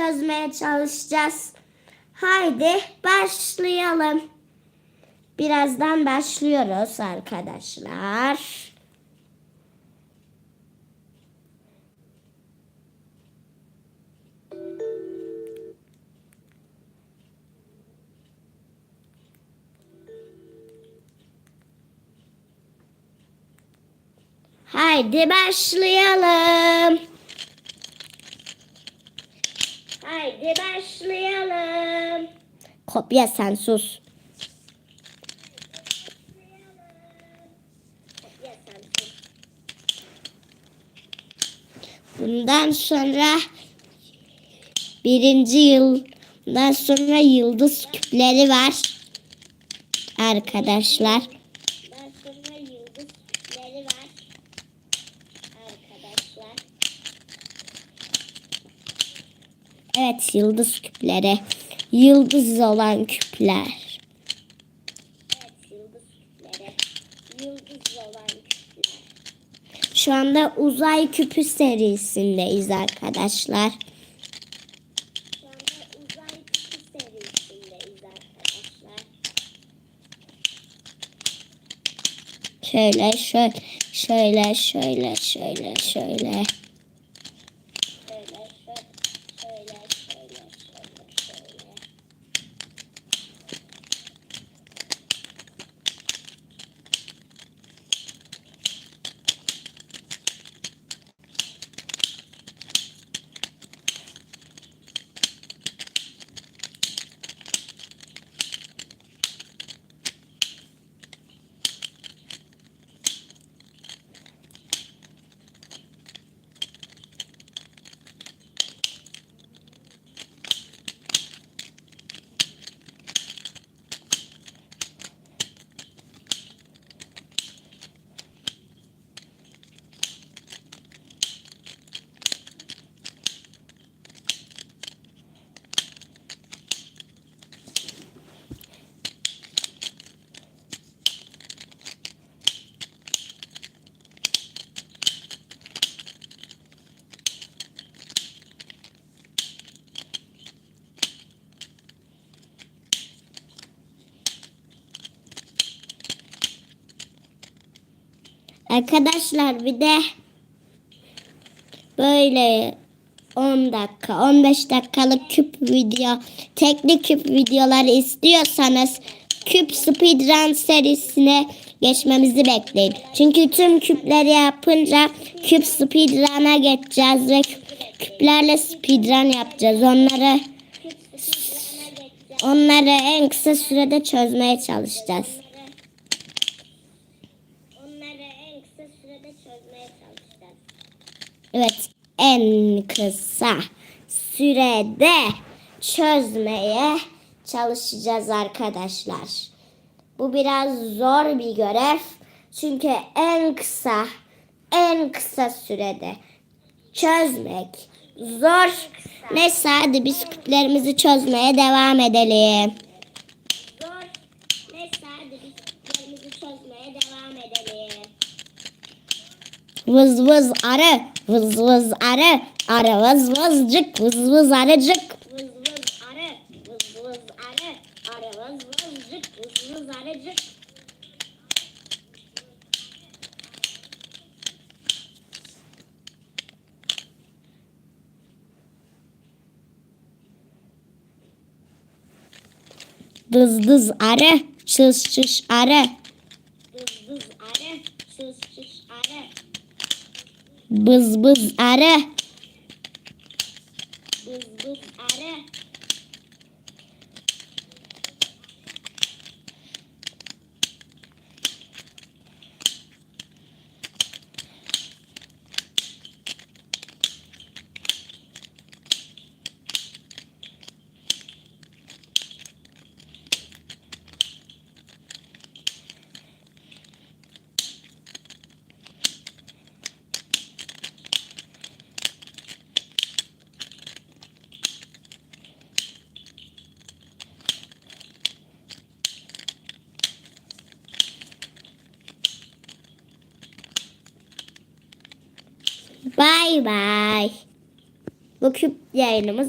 çözmeye çalışacağız. Haydi başlayalım. Birazdan başlıyoruz arkadaşlar. Haydi başlayalım. Haydi başlayalım. Kopya sen sus. Bundan sonra birinci yıldan sonra yıldız küpleri var. Arkadaşlar. Bundan sonra yıldız küpleri var. Arkadaşlar. Evet yıldız küpleri. Yıldız olan küpler. Şu anda uzay küpü serisindeyiz arkadaşlar. Şöyle şöyle şöyle şöyle. Şöyle şöyle Arkadaşlar bir de böyle 10 dakika 15 dakikalık küp video teknik küp videoları istiyorsanız küp speedrun serisine geçmemizi bekleyin. Çünkü tüm küpleri yapınca küp speedrun'a geçeceğiz ve küplerle speedrun yapacağız. Onları onları en kısa sürede çözmeye çalışacağız. Onları en kısa sürede çözmeye çalışacağız. Evet, en kısa sürede çözmeye çalışacağız arkadaşlar. Bu biraz zor bir görev. Çünkü en kısa en kısa sürede çözmek zor. Neyse hadi biz küplerimizi çözmeye devam edelim. Zor. Neyse hadi biz küplerimizi çözmeye devam edelim. Vız vız arı, vız vız arı, arı vız vızcık, vız vız arıcık. Vız vız arı, vız vız arı, arı vız vızcık, vız vız arıcık. Dız dız arı, çız çış arı. Dız dız arı, çız çış arı. Bız bız arı. Bız bız arı. Bay bay. Bu küp yayınımız